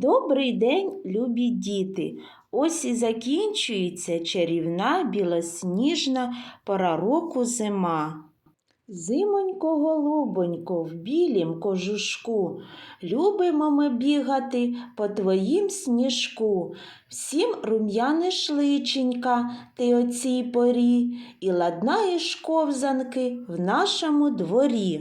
Добрий день, любі діти! Ось і закінчується чарівна білосніжна пора року зима. Зимонько, голубонько, в білім кожушку, любимо ми бігати по твоїм сніжку. Всім рум'яниш личенька ти о цій порі, і ладнаєш ковзанки в нашому дворі.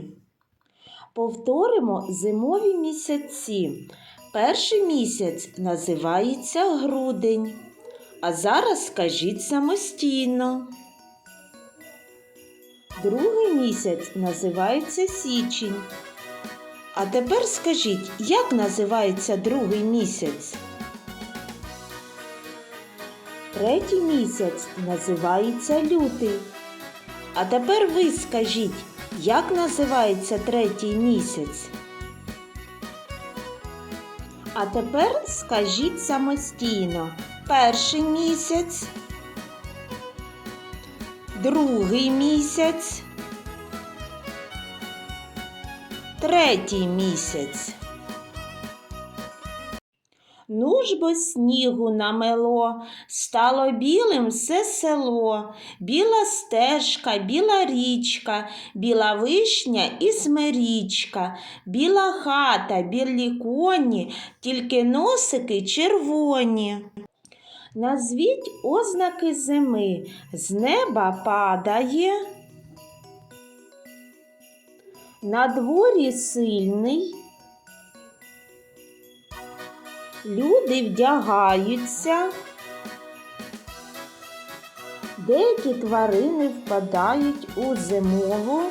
Повторимо зимові місяці. Перший місяць називається грудень. А зараз скажіть самостійно. Другий місяць називається січень. А тепер скажіть, як називається другий місяць? Третій місяць називається лютий. А тепер ви скажіть, як називається третій місяць? А тепер скажіть самостійно. Перший місяць, другий місяць, третій місяць. Ну ж бо снігу намело, стало білим все село, біла стежка, біла річка, біла вишня і смирічка, біла хата, білі коні, тільки носики червоні. Назвіть ознаки зими. З неба падає. На дворі сильний. Люди вдягаються. Деякі тварини впадають у зимову.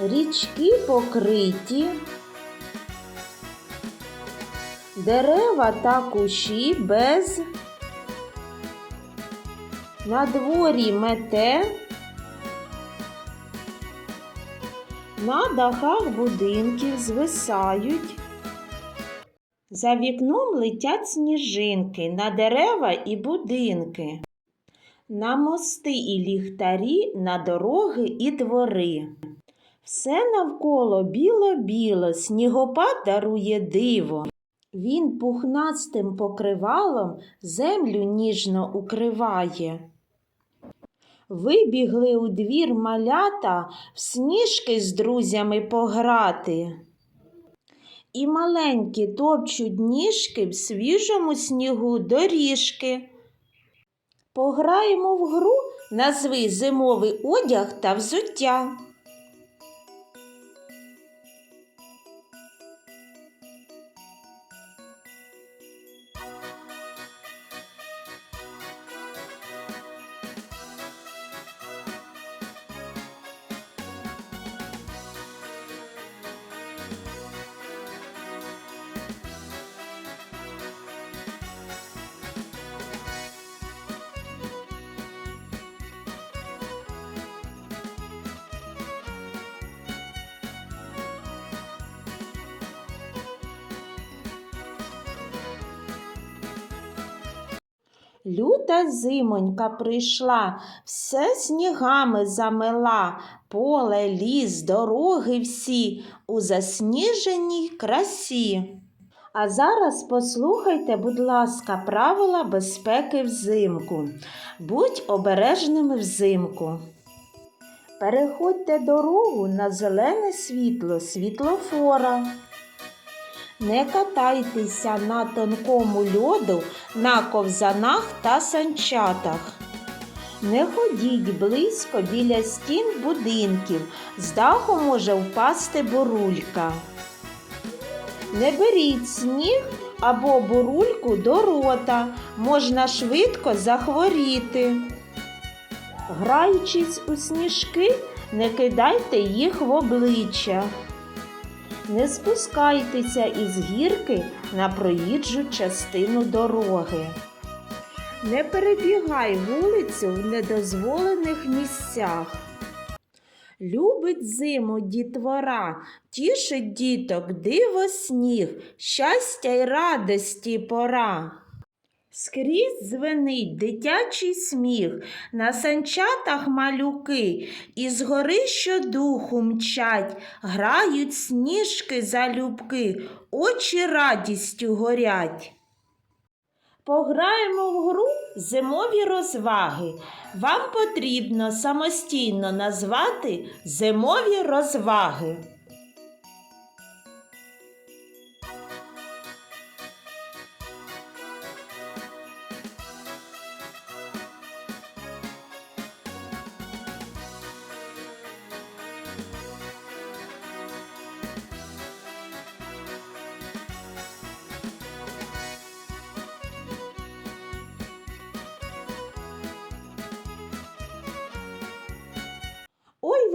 Річки покриті. Дерева та кущі без. На дворі мете. На дахах будинків звисають. За вікном летять сніжинки на дерева і будинки, на мости і ліхтарі, на дороги і двори. Все навколо біло-біло, снігопад дарує диво. Він пухнастим покривалом землю ніжно укриває. Вибігли у двір малята в сніжки з друзями пограти. І маленькі топчуть ніжки в свіжому снігу доріжки. Пограємо в гру назви зимовий одяг та взуття. Люта зимонька прийшла, все снігами замела, поле, ліс, дороги всі у засніженій красі. А зараз послухайте, будь ласка, правила безпеки взимку. Будь обережними взимку. Переходьте дорогу на зелене світло світлофора. Не катайтеся на тонкому льоду на ковзанах та санчатах. Не ходіть близько біля стін будинків, з даху може впасти бурулька. Не беріть сніг або бурульку до рота, можна швидко захворіти. Граючись у сніжки, не кидайте їх в обличчя. Не спускайтеся із гірки на проїжджу частину дороги. Не перебігай вулицю в недозволених місцях. Любить зиму дітвора, тішить діток диво сніг, щастя й радості пора. Скрізь звенить дитячий сміх, на санчатах малюки, і з гори щодуху мчать, грають сніжки залюбки, очі радістю горять. Пограємо в гру зимові розваги. Вам потрібно самостійно назвати зимові розваги.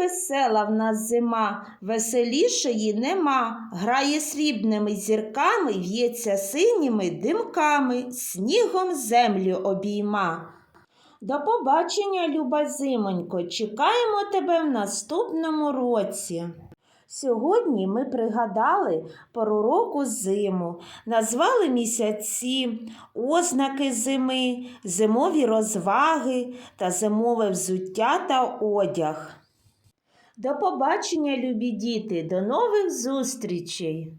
Весела в нас зима, веселішої нема. Грає срібними зірками, в'ється синіми димками, снігом землю обійма. До побачення, люба зимонько, чекаємо тебе в наступному році. Сьогодні ми пригадали пору року зиму, назвали місяці, ознаки зими, зимові розваги та зимове взуття та одяг. До побачення, любі діти, до нових зустрічей!